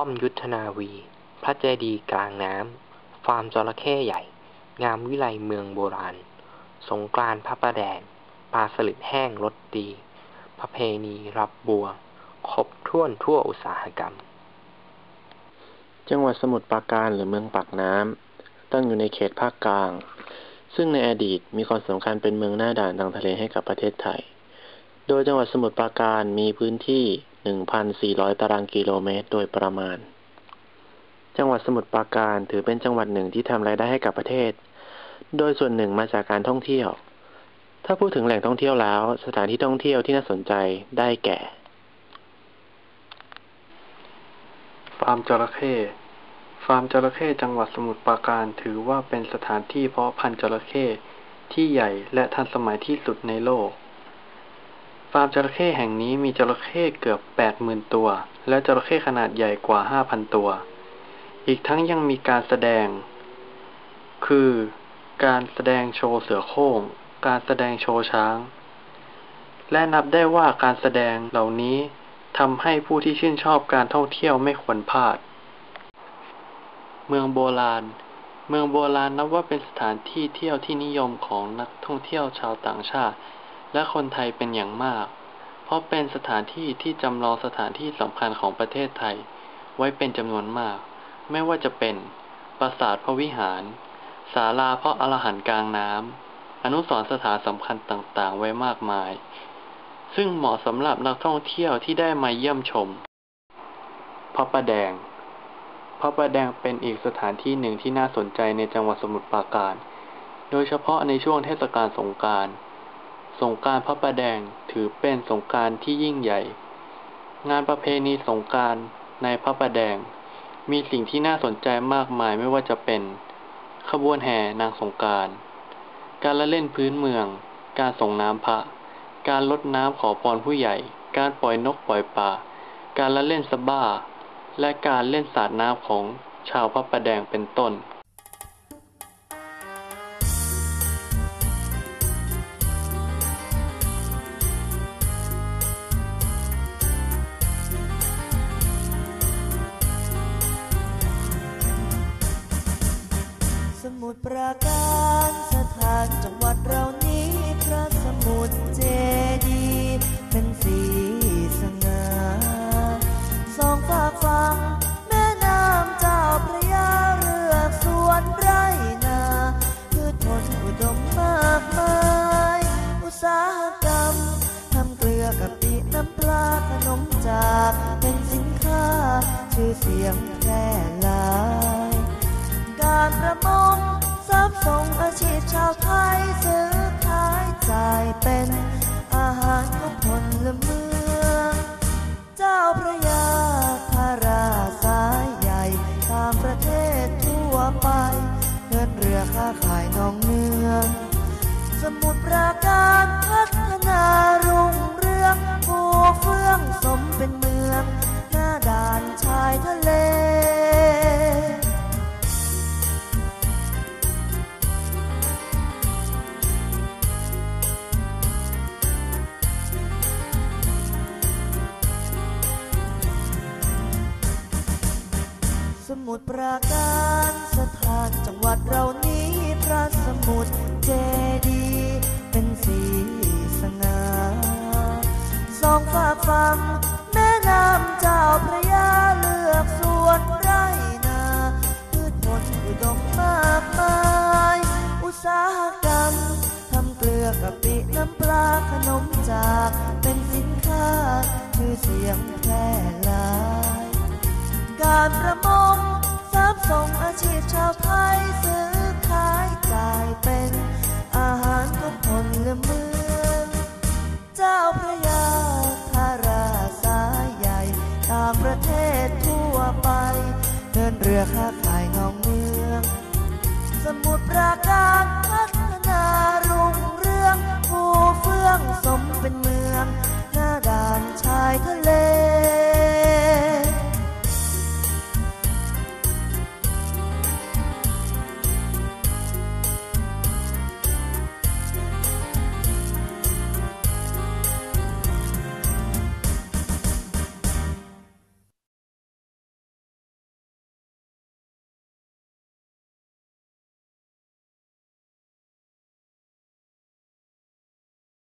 ป้อมยุทธนาวี พระเจดีย์กลางน้ำ ฟาร์มจระเข้ใหญ่ งามวิไลเมืองโบราณ สงกรานต์พระประแดง ปลาสลิดแห้งรสดี ประเพณีรับบัว ครบถ้วนทั่วอุตสาหกรรม จังหวัดสมุทรปราการหรือเมืองปากน้ำ ตั้งอยู่ในเขตภาคกลาง ซึ่งในอดีตมีความสำคัญเป็นเมืองหน้าด่านทางทะเลให้กับประเทศไทย โดยจังหวัดสมุทรปราการมีพื้นที่ 1,400 ตารางกิโลเมตร โดยประมาณ จังหวัดสมุทรปราการถือเป็นจังหวัดหนึ่งที่ทำรายได้ให้กับประเทศ โดยส่วนหนึ่งมาจากการท่องเที่ยว ถ้าพูดถึงแหล่งท่องเที่ยวแล้ว สถานที่ท่องเที่ยวที่น่าสนใจได้แก่ฟาร์มจระเข้ฟาร์มจระเข้จังหวัดสมุทรปราการถือว่าเป็นสถานที่เพาะพันธุ์จระเข้ที่ใหญ่และทันสมัยที่สุดในโลก ฟาร์มจระเข้แห่งนี้มีจระเข้เกือบ 80,000 ตัว และจระเข้ขนาดใหญ่กว่า 5,000 ตัว อีกทั้งยังมีการแสดง คือการแสดงโชว์เสือโคร่ง การแสดงโชว์ช้าง และนับได้ว่าการแสดงเหล่านี้ทำให้ผู้ที่ชื่นชอบการท่องเที่ยวไม่ควรพลาด เมืองโบราณ เมืองโบราณนับว่าเป็นสถานที่เที่ยวที่นิยมของนักท่องเที่ยวชาวต่างชาติ และคนไทยเป็นอย่างมาก เพราะเป็นสถานที่ที่จำลองสถานที่สำคัญของประเทศไทย ไว้เป็นจำนวนมาก ไม่ว่าจะเป็น ปราสาทพระวิหาร ศาลาพระอรหันต์กลางน้ำ อนุสรณ์สถานสำคัญต่างๆ ไว้มากมาย ซึ่งเหมาะสำหรับนักท่องเที่ยวที่ได้มาเยี่ยมชม พระประแดง พระประแดงเป็นอีกสถานที่หนึ่งที่น่าสนใจในจังหวัดสมุทรปราการ โดยเฉพาะในช่วงเทศกาลสงกรานต์ สงกานต์พระประแดงถือเป็นสงกานต์ที่ยิ่งใหญ่ งานประเพณีสงกานต์ในพระประแดง มีสิ่งที่น่าสนใจมากมายไม่ว่าจะเป็น ขบวนแห่นางสงกานต์การละเล่นพื้นเมือง การส่งน้ำพระ การลดน้ำขอพรผู้ใหญ่ การปล่อยนกปล่อยปลาการละเล่นสบ้า และการเล่นสาดน้ำของชาวพระประแดงเป็นต้น มุทรปราการสถานจังหวัดเรานี้พระสมุทรเจดีย์เป็นสีสง่าสองฝากฟังแม่น้ำเจ้าพระยาเรือสวนไรนาพืชผลอุดมมากมายอุตสาหกรรมทำเกลือกะปิน้ำปลาขนมจากเป็นสินค้าชื่อเสียงแพร่หลาย การประมง รัพย์ส่งอาชีพชาวไทยซื้อขายจ่ายเป็นอาหารของพละเมืองเจ้าพระยาพาราสายใหญ่ตามประเทศทั่วไปเดินเรือค้าขายนองเมืองสมุทรปราการพัฒนารุ่งเรืองผูเฟื่องสมเป็นเมือง หน้าด่านชายทะเล มุทรปราการสถานจังหวัดเรานี้พระสมุทรเจดีเป็นสีสง่าสองฝากฟังแม่น้ำเจ้าพระยาเลือกสวนไรนาพืชผลอุดมมากมาย อุตสาหกรรมทำเกลือกะปิน้ำปลาขนมจากเป็นสินค้า ชื่อเสียงแพร่หลาย การประมง รัพย์ส่งอาชีพชาวไทยซื้อขายจ่ายเป็นอาหารของพลเมืองเจ้าพระยาพาราสายใหญ่ต่างประเทศทั่วไป เดินเรือค้าขายนองเมือง สมุทรปราการพัฒนารุ่งเรืองผู้เฟื่องสมเป็นเมือง หน้าด่านชายทะเล